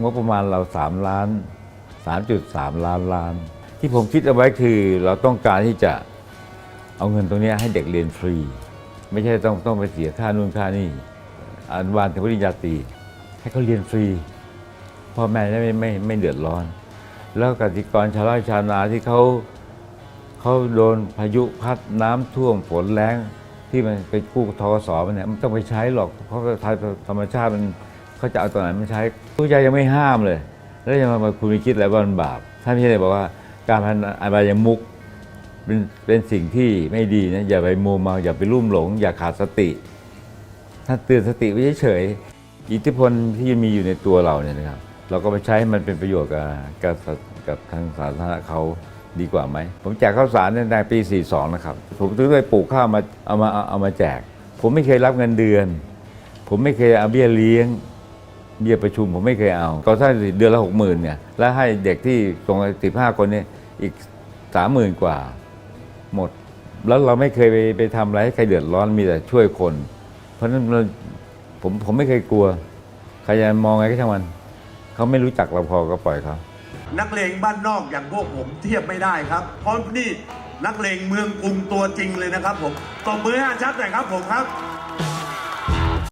งบประมาณเรา 3 ล้าน 3.3 ล้านล้าน ที่ผมคิดเอาไว้คือเราต้องการที่จะเอาเงินตรงนี้ให้เด็กเรียนฟรี ไม่ใช่ต้องต้องไปเสียค่านู่นค่านี่อนุบาลถึงปริญญาตรีให้เขาเรียนฟรีพ่อแม่ไม่ไม่ไม่เดือดร้อน แล้วกสิกรชาวไร่ชาวนาที่เขาเขาโดนพายุพัดน้ำท่วมฝนแรงที่มันไปกู้ทกสมันเนี่ยมันต้องไปใช้หรอกเพราะธรรมชาติมัน เขาจะเอาตัวไหนมาใช้ผู้ใหญ่ยังไม่ห้ามเลย แล้วยังมาคุณไปคิดอะไรว่ามันบาปท่านพี่เลยบอกว่าการพนันอบายมุกเป็นเป็นสิ่งที่ไม่ดีนะอย่าไปมัวเมาอย่าไปลุ่มหลง อย่าขาดสติ ถ้าเตือนสติไว้เฉยอิทธิพลที่มีอยู่ในตัวเราเนี่ยนะครับ เราก็ไปใช้ให้มันเป็นประโยชน์กับกับกับทางสาธารณะเขาดีกว่าไหม ผมแจกข้าวสารในปี 42 นะครับ ผมถึงไปปลูกข้าวมาเอามาเอามาแจก ผมไม่เคยรับเงินเดือน ผมไม่เคยเอาเบี้ยเลี้ยง เบี้ยประชุมผมไม่เคยเอาก็ถ้าเดือนละหกหมื่นเนี่ยแล้วให้เด็กที่ส่งสิบห้าคนเนี่ยอีกสามหมื่นกว่า หมด แล้วเราไม่เคยไปไปทำอะไรให้ใครเดือดร้อนมีแต่ช่วยคน เพราะฉะนั้นเราผมผมไม่เคยกลัวใครจะมองไงก็ช่างมันเขาไม่รู้จักเราพอก็ปล่อยเขานักเลงบ้านนอกอย่างพวกผมเทียบไม่ได้ครับ เพราะนี่นักเลงเมืองกรุงตัวจริงเลยนะครับผมตบมือให้อาชัดหน่อยครับผมครับ